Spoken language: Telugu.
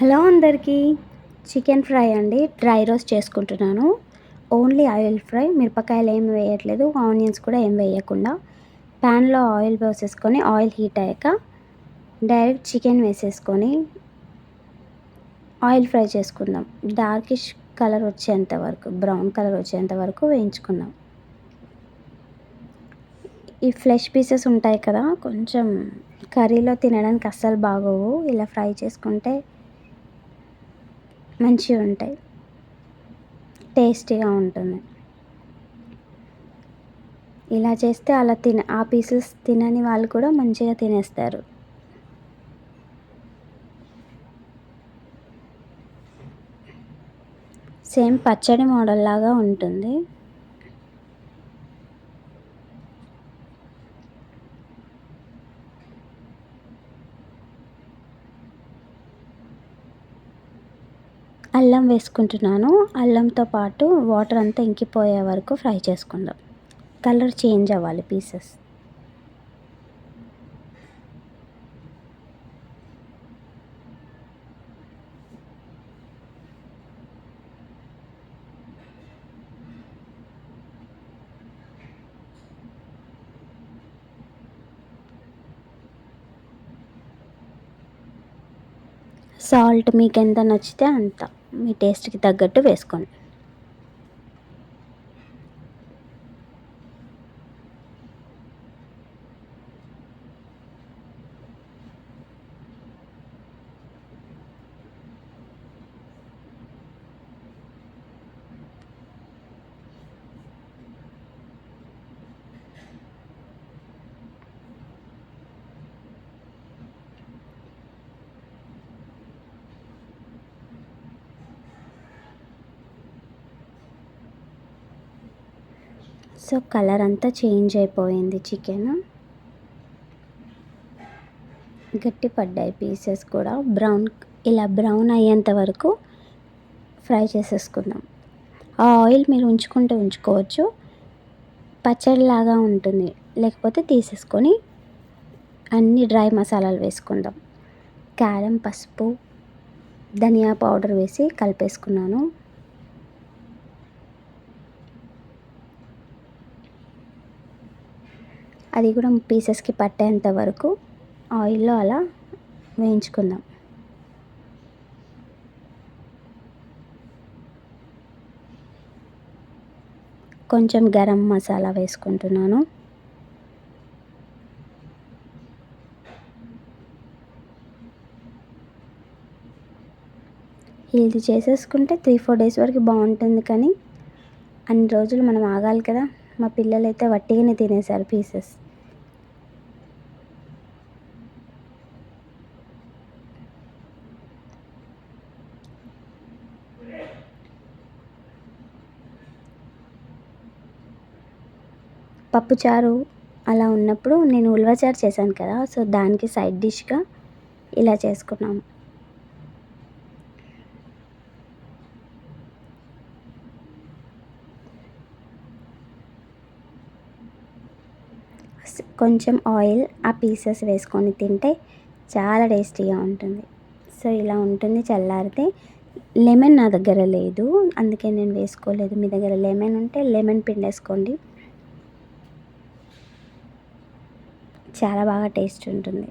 హలో అందరికీ చికెన్ ఫ్రై అండి డ్రై రోస్ట్ చేసుకుంటున్నాను. ఓన్లీ ఆయిల్ ఫ్రై మిరపకాయలు ఏమి వేయట్లేదు ఆనియన్స్ కూడా ఏం వేయకుండా. ప్యాన్లో ఆయిల్ పోసేసుకొని ఆయిల్ హీట్ అయ్యాక డైరెక్ట్ చికెన్ వేసేసుకొని ఆయిల్ ఫ్రై చేసుకుందాం. డార్కిష్ కలర్ వచ్చేంత వరకు బ్రౌన్ కలర్ వచ్చేంత వరకు వేయించుకుందాం. ఈ ఫ్లెష్ పీసెస్ ఉంటాయి కదా కొంచెం కర్రీలో తినడానికి అస్సలు బాగోవు. ఇలా ఫ్రై చేసుకుంటే మంచిగా ఉంటాయి. టేస్టీగా ఉంటుంది. ఇలా చేస్తే అలా తిన ఆ పీసెస్ తినని వాళ్ళు కూడా మంచిగా తినేస్తారు. సేమ్ పచ్చడి మోడల్ లాగా ఉంటుంది. అల్లం వేసుకుంటున్నాను. అల్లంతో పాటు వాటర్ అంతా ఇంకిపోయే వరకు ఫ్రై చేసుకుందాం. కలర్ చేంజ్ అవ్వాలి పీసెస్. సాల్ట్ మీకు ఎంత నచ్చితే అంత. మీ టేస్ట్కి తగ్గట్టు వేసుకోండి. సో కలర్ అంతా చేంజ్ అయిపోయింది చికెన్. గట్టి పడ్డాయి పీసెస్ కూడా. బ్రౌన్ ఇలా బ్రౌన్ అయ్యేంత వరకు ఫ్రై చేసేసుకుందాం. ఆ ఆయిల్ మీరు ఉంచుకుంటే ఉంచుకోవచ్చు. పచ్చడిలాగా ఉంటుంది. లేకపోతే తీసేసుకొని అన్ని డ్రై మసాలాలు వేసుకుందాం. కారం పసుపు ధనియా పౌడర్ వేసి కలిపేసుకున్నాను. అది కూడా పీసెస్కి పట్టేంత వరకు ఆయిల్లో అలా వేయించుకుందాం. కొంచెం గరం మసాలా వేసుకుంటున్నాను. ఇది చేసేసుకుంటే త్రీ ఫోర్ డేస్ వరకు బాగుంటుంది కానీ అన్ని రోజులు మనం ఆగాలి కదా. మా పిల్లలైతే వట్టిగానే తినేసారు పీసెస్. పప్పుచారు అలా ఉన్నప్పుడు నేను ఉల్వచారు చేశాను కదా సో దానికి సైడ్ డిష్గా ఇలా చేసుకున్నాము. కొంచెం ఆయిల్ ఆ పీసెస్ వేసుకొని తింటే చాలా టేస్టీగా ఉంటుంది. సో ఇలా ఉంటుంది చల్లారితే. లెమన్ నా దగ్గర లేదు. అందుకే నేను వేసుకోలేదు. మీ దగ్గర లెమన్ ఉంటే లెమన్ పిండేసుకోండి. చాలా బాగా టేస్ట్ ఉంటుంది.